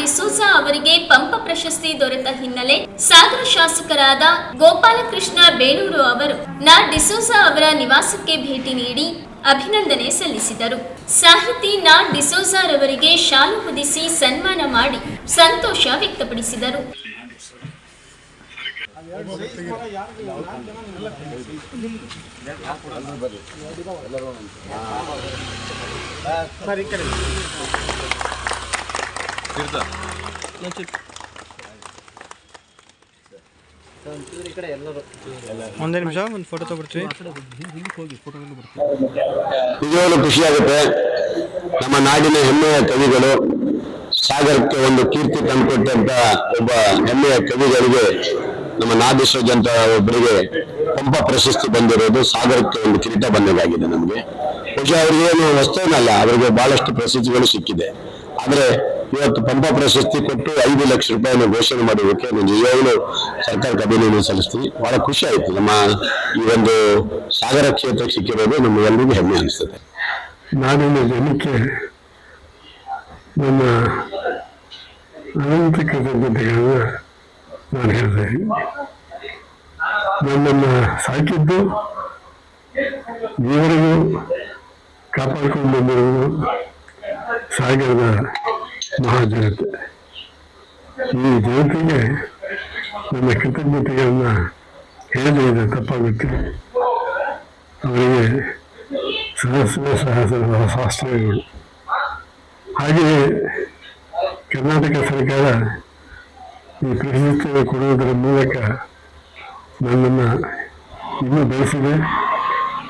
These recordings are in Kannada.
ಡಿಸೋಜಾ ಅವರಿಗೆ ಪಂಪ ಪ್ರಶಸ್ತಿ ದೊರೆತ ಹಿನ್ನೆಲೆ ಸಾಗರ ಶಾಸಕರಾದ ಗೋಪಾಲಕೃಷ್ಣ ಬೇಳೂರು ಅವರು ನಾ ಡಿಸೋಜಾ ಅವರ ನಿವಾಸಕ್ಕೆ ಭೇಟಿ ನೀಡಿ ಅಭಿನಂದನೆ ಸಲ್ಲಿಸಿದರು. ಸಾಹಿತಿ ನಾ ಡಿಸೋಜಾರವರಿಗೆ ಶಾಲು ಹೊದಿಸಿ ಸನ್ಮಾನ ಮಾಡಿ ಸಂತೋಷ ವ್ಯಕ್ತಪಡಿಸಿದರು. ಒಂದೇ ನಿಮಿಷ ಒಂದು ಫೋಟೋ ತಗೊಳ್ತೀವಿ ನಿಜವಾಗ್ಲೂ ಖುಷಿಯಾಗುತ್ತೆ. ನಮ್ಮ ನಾಡಿನ ಹೆಮ್ಮೆಯ ಕವಿಗಳು ಸಾಗರಕ್ಕೆ ಒಂದು ಕೀರ್ತಿ ತಂದುಕೊಟ್ಟಂತ ಒಬ್ಬ ಹೆಮ್ಮೆಯ ಕವಿಗಳಿಗೆ ನಮ್ಮ ನಾದಿಶ್ವಜ್ ಅಂತ ಒಬ್ಬರಿಗೆ ಪಂಪ ಪ್ರಶಸ್ತಿ ಬಂದಿರೋದು ಸಾಗರಕ್ಕೆ ಒಂದು ಕಿರೀಟ ಬಂದಂಗಾಗಿದೆ ನಮಗೆ. ಬಹುಶಃ ಅವ್ರಿಗೇನು ಹೊಸ್ತೇನಲ್ಲ ಅವರಿಗೆ ಬಹಳಷ್ಟು ಪ್ರಶಸ್ತಿಗಳು ಸಿಕ್ಕಿದೆ. ಆದ್ರೆ ಇವತ್ತು ಪಂಪ ಪ್ರಶಸ್ತಿ ಕೊಟ್ಟು ಐದು ಲಕ್ಷ ರೂಪಾಯಿನ ಘೋಷಣೆ ಮಾಡೋದಕ್ಕೆ ನಾನು ನಿಜವಾಗ್ಲೂ ಸರ್ಕಾರಕ್ಕೆ ಅಭಿನಂದನೆ ಸಲ್ಲಿಸ್ತೀನಿ ಬಹಳ ಖುಷಿ ಆಯ್ತು. ನಮ್ಮ ಈ ಒಂದು ಸಾಗರ ಕ್ಷೇತ್ರಕ್ಕೆ ಸಿಕ್ಕಿರೋದು ನಮಗೆಲ್ಲರಿಗೂ ಹೆಮ್ಮೆ ಅನಿಸ್ತದೆ ನಾಡಿನ ಜನಕ್ಕೆ ನನ್ನ ಅನಂತ ಕೃತಜ್ಞತೆಗಳನ್ನ ನಾನು ಹೇಳ್ತೇನೆ ನನ್ನನ್ನು ಸಾಕಿದ್ದು ಇವರಿಗೂ ಕಾಪಾಡ್ಕೊಂಡು ಬಂದಿರೋದು ಸಾಗರದ ಮಹಾಜನತೆ ಈ ಜನತೆಗೆ ನನ್ನ ಕೃತಜ್ಞತೆಗಳನ್ನ ಹೇಳಲಿದೆ ತಪ್ಪಾಗುತ್ತೆ. ಅವರಿಗೆ ಸಹಸ್ರ ಸಹಸ್ರ ಶಾಸ್ತ್ರಗಳು. ಹಾಗೆಯೇ ಕರ್ನಾಟಕ ಸರ್ಕಾರ ಈ ಪ್ರಶಸ್ತಿಯನ್ನು ಕೊಡುವುದರ ಮೂಲಕ ನನ್ನನ್ನು ಇನ್ನೂ ಬೆಳೆಸಿದೆ,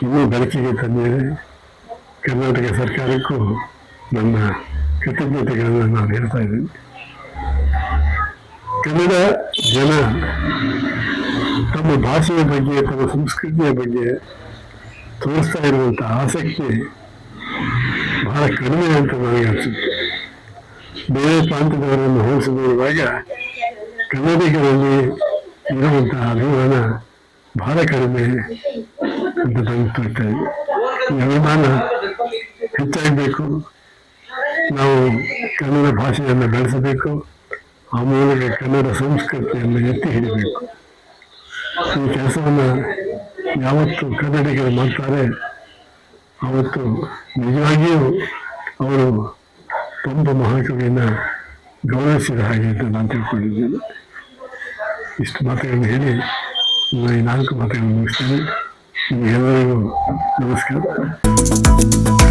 ಇನ್ನೂ ಬೆಳಕಿಗೆ ತಂದಿದೆ. ಕರ್ನಾಟಕ ಸರ್ಕಾರಕ್ಕೂ ನನ್ನ ಕೃತಜ್ಞತೆಗಳನ್ನು ನಾನು ಹೇಳ್ತಾ ಇದ್ದೀನಿ. ಕನ್ನಡ ಜನ ತಮ್ಮ ಭಾಷೆಯ ಬಗ್ಗೆ ತಮ್ಮ ಸಂಸ್ಕೃತಿಯ ಬಗ್ಗೆ ತೋರಿಸ್ತಾ ಇರುವಂತಹ ಆಸಕ್ತಿ ಬಹಳ ಕಡಿಮೆ ಅಂತ ನನಗೆ ಅನಿಸುತ್ತೆ. ಬೇರೆ ಪ್ರಾಂತ್ಯದವರನ್ನು ಹೋಲಿಸಿ ನೋಡುವಾಗ ಕನ್ನಡಿಗರಲ್ಲಿ ಇರುವಂತಹ ಅಭಿಮಾನ ಬಹಳ ಕಡಿಮೆ ಅಂತ ನನಗೆ ತೋರ್ತಾ ಇದೆ ಈ ಅಭಿಮಾನ ಹೆಚ್ಚಾಗಬೇಕು. ನಾವು ಕನ್ನಡ ಭಾಷೆಯನ್ನು ಬೆಳೆಸಬೇಕು, ಆ ಮೂಲಕ ಕನ್ನಡ ಸಂಸ್ಕೃತಿಯನ್ನು ಎತ್ತಿ ಹಿಡಿಬೇಕು. ಈ ಕೆಲಸವನ್ನು ಯಾವತ್ತು ಕನ್ನಡಿಗರು ಮಾಡ್ತಾರೆ. ಅವತ್ತು ನಿಜವಾಗಿಯೂ ಅವರು ಪಂಪ ಮಹಾಕವಿಯನ್ನು ಗೌರವಿಸಿದ ಹಾಗೆ ಅಂತ ನಾನು ತಿಳ್ಕೊಂಡಿದ್ದೇನೆ. ಇಷ್ಟು ಮಾತುಗಳನ್ನು ಹೇಳಿ ಈ ನಾಲ್ಕು ಮಾತುಗಳನ್ನು ಮುಗಿಸ್ತೇನೆ. ನಿಮಗೆಲ್ಲರಿಗೂ ನಮಸ್ಕಾರ.